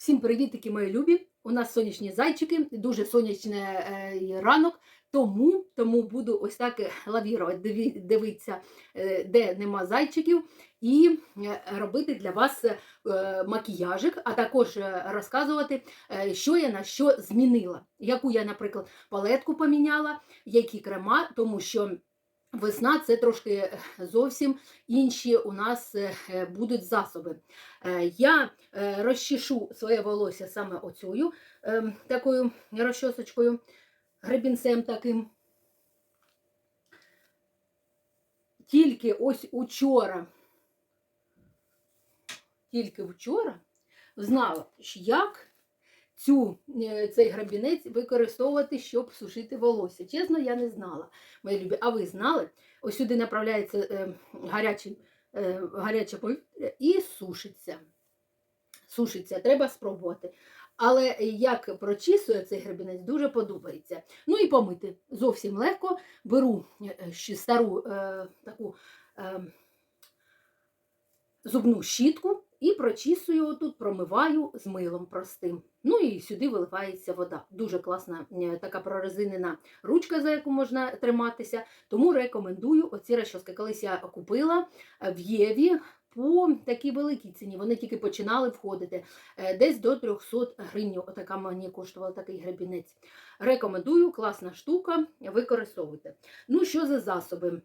Всім привітики, мої любі! У нас сонячні зайчики, дуже сонячний е, ранок, тому, тому буду ось так е, лавірувати, дивитися, е, де нема зайчиків, і е, робити для вас е, макіяжик, а також е, розказувати, е, що я на що змінила. Яку я, наприклад, палетку поміняла, які крема, тому що. Весна це трошки е, зовсім інші у нас е, е, будуть засоби. Я розчешу своє волосся саме оцею е, такою розчосочкою, гребінцем таким. Тільки ось учора, тільки вчора знала, як цю, е, цей грабінець використовувати, щоб сушити волосся. Чесно, я не знала, мої любі. А ви знали? Ось сюди направляється е, гарячий, е, гаряче повітря і сушиться. Сушиться, треба спробувати. Але як прочісує цей гребінець, дуже подобається. Ну і помити зовсім легко. Беру е, ще стару е, таку е, зубну щітку і прочісую тут, промиваю з милом простим. Ну і сюди виливається вода. Дуже класна е, така прорезинена ручка, за яку можна триматися. Тому рекомендую оці розчоски. Колись я купила е, в Єві по такій великій ціні. Вони тільки починали входити. Е, Десь до 300 гривень. Отака мені коштувала такий гребінець. Рекомендую, класна штука, використовуйте. Ну, що за засоби?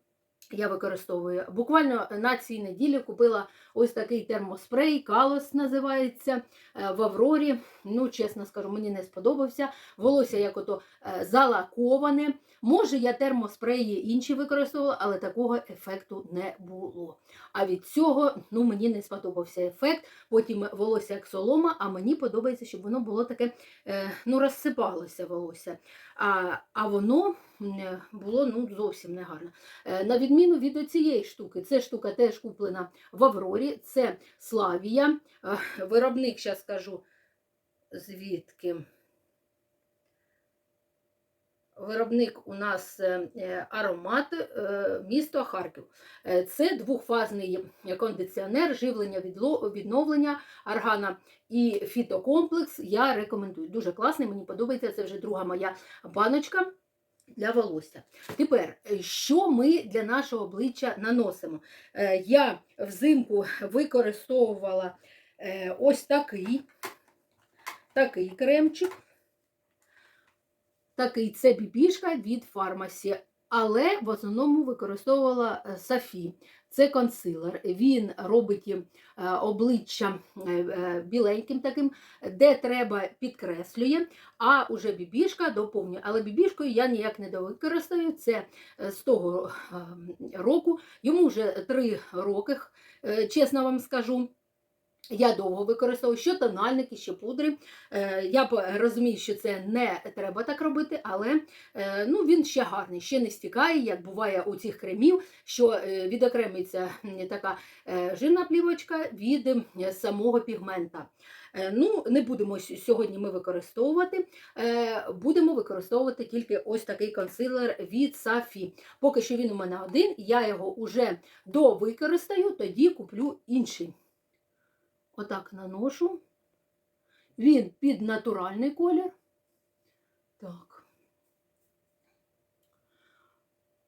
Я використовую. Буквально на цій неділі купила ось такий термоспрей, калос називається е, в Аврорі. Ну, чесно скажу, мені не сподобався. Волосся як ото е, залаковане. Може, я термоспреї інші використовувала, але такого ефекту не було. А від цього ну, мені не сподобався ефект. Потім волосся як солома, а мені подобається, щоб воно було таке, е, ну, розсипалося волосся. А, а воно було ну, зовсім негарно. На відміну від цієї штуки, ця штука теж куплена в Аврорі, це Славія. Е, Виробник, зараз скажу, звідки. Виробник у нас е, е, аромат, місто Харків. Це двохфазний кондиціонер, живлення, відновлення, аргана і фітокомплекс. Я рекомендую. Дуже класний, мені подобається. Це вже друга моя баночка для волосся. Тепер, е, що ми для нашого обличчя наносимо? Е, Я взимку використовувала е, ось такий, такий кремчик. Такий це бібішка від фармасі, але в основному використовувала Софі. Це консилер. Він робить е, обличчя е, е, біленьким таким, де треба підкреслює, а уже бібішка доповнює. Але бібішкою я ніяк не довикористаю. Це з того року. Йому вже три роки, чесно вам скажу. Я довго використовую що тональники, що пудри. Е, Я п- розумію, що це не треба так робити, але е, ну, він ще гарний, ще не стікає, як буває у цих кремів, що е, відокремиться така е, жирна плівочка від е, самого пігмента. Е, Ну, не будемо сьогодні ми використовувати. Е, Будемо використовувати тільки ось такий консилер від Сафі. Поки що він у мене один, я його вже довикористаю, тоді куплю інший. Отак наношу. Він під натуральний колір. Так.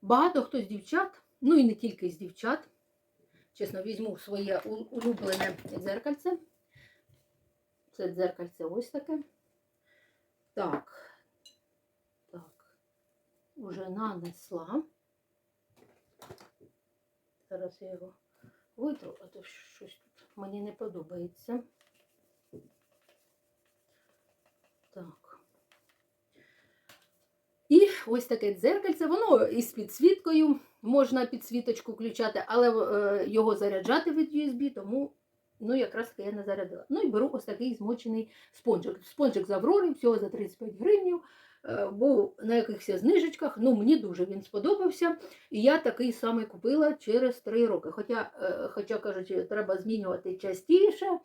Багато хто з дівчат, ну і не тільки з дівчат. Чесно, візьму своє улюблене дзеркальце. Це дзеркальце ось таке. Так. Так. Уже нанесла. Зараз я його витру, щось тут мені не подобається. Так. І ось таке дзеркальце, воно із підсвіткою, можна підсвіточку включати, але е, його заряджати від USB, тому ну, якраз таки я не зарядила. Ну і беру ось такий змочений спонжик. Спонжик з Аврори, всього за 35 гривень. Був на якихось знижечках, ну мені дуже він сподобався. І я такий самий купила через 3 роки. Хоча, е, хоча кажуть, треба змінювати частіше,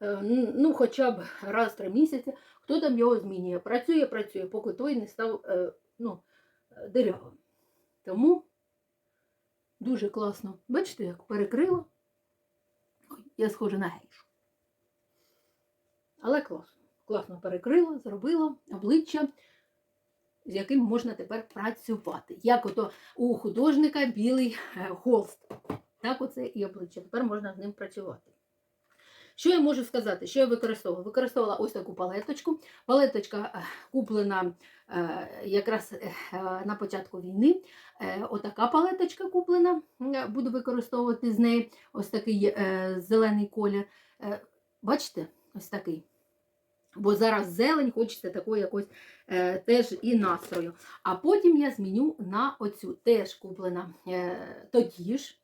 е, ну хоча б раз в 3 місяці. Хто там його змінює? Працює, працює, поки той не став е, ну, е, дирявим. Тому дуже класно. Бачите, як перекрила. Я схожа на гейшу. Але класно. Класно перекрила, зробила обличчя, з яким можна тепер працювати. Як ото у художника білий е, холст. Так оце і обличчя. Тепер можна з ним працювати. Що я можу сказати? Що я використовувала? Використовувала ось таку палеточку. Палеточка е, куплена е, якраз на початку війни. Отака палеточка куплена. Буду використовувати з неї ось такий зелений колір. Бачите, ось такий. Бо зараз зелень, хочеться такої якось е, теж і настрою. А потім я зміню на оцю теж куплена е, тоді ж,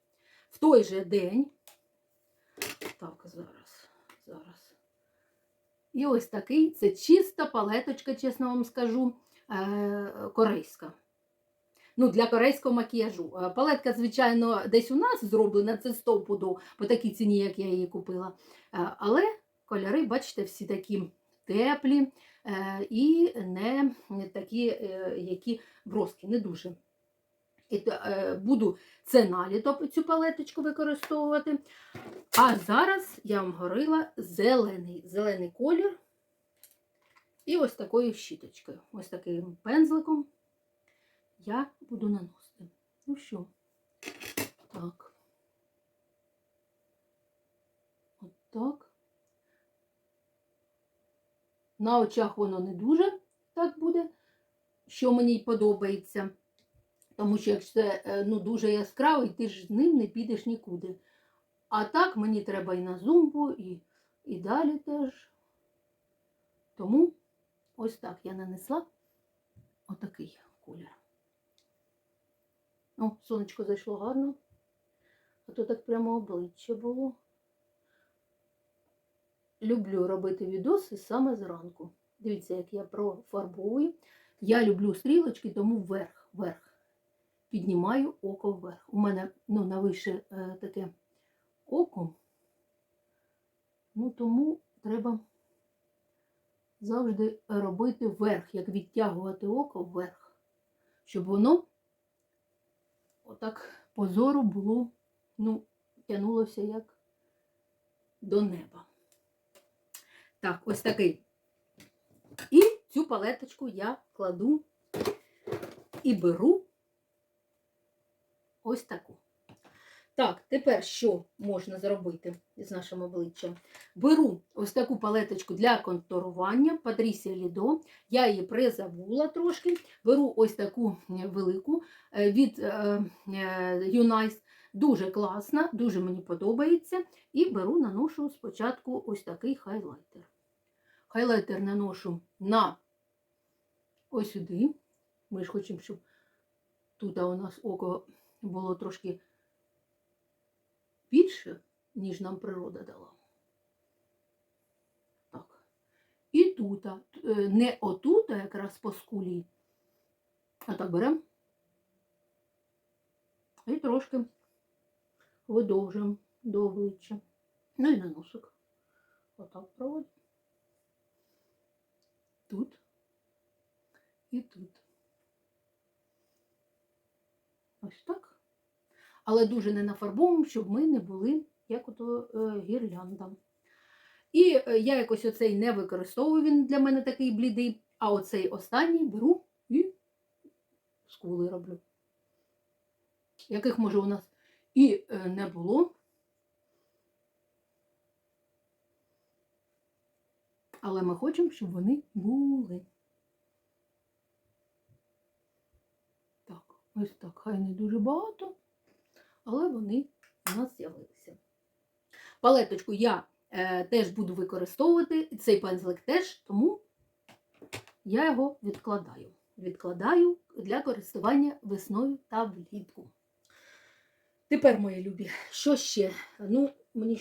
в той же день. Так, зараз, зараз. І ось такий, це чиста палеточка, чесно вам скажу, е, корейська. Ну, для корейського макіяжу. Е, Палетка, звичайно, десь у нас зроблена, це стовпуду, по такій ціні, як я її купила. Е, Але кольори, бачите, всі такі теплі е, і не такі, е, які броски, не дуже. Е, буду це наліто цю палеточку використовувати. А зараз я вам говорила зелений, зелений колір. І ось такою щіточкою, ось таким пензликом я буду наносити. Ну що, так. От так. На очах воно не дуже так буде, що мені й подобається. Тому що якщо це ну, дуже яскравий, ти ж з ним не підеш нікуди. А так мені треба і на зумбу, і, і далі теж. Тому ось так я нанесла отакий колір. О, сонечко зайшло гарно. А то так прямо обличчя було. Люблю робити відоси саме зранку. Дивіться, як я профарбовую. Я люблю стрілочки, тому вверх, вверх. Піднімаю око вверх. У мене ну, навише е, таке око. Ну, тому треба завжди робити вверх, як відтягувати око вверх, щоб воно отак позору було, ну, тянулося як до неба. Так, ось такий. І цю палеточку я кладу і беру ось таку. Так, тепер що можна зробити з нашим обличчям? Беру ось таку палеточку для контурування Patricia Lido. Я її призабула трошки. Беру ось таку велику е, від е, Unice. Дуже класна, дуже мені подобається. І беру, наношу спочатку ось такий хайлайтер. Хайлайтер наношу на ось сюди. Ми ж хочемо, щоб тут у нас око було трошки більше, ніж нам природа дала. Так. І тут, е, не отут, а якраз по скулі. А так беремо і трошки видовжуємо до обличчя. Ну і на носик. Отак проводимо. Тут і тут. Ось так. Але дуже не нафарбовуємо, щоб ми не були як ото е, гірлянда. І е, я якось оцей не використовую, він для мене такий блідий, а оцей останній беру і скули роблю. Яких, може, у нас і е, не було. Але ми хочемо, щоб вони були. Так, ось так, хай не дуже багато, але вони у нас з'явилися. Палеточку я е, теж буду використовувати, цей пензлик теж, тому я його відкладаю. Відкладаю для користування весною та влітку. Тепер, мої любі, що ще? Ну, мені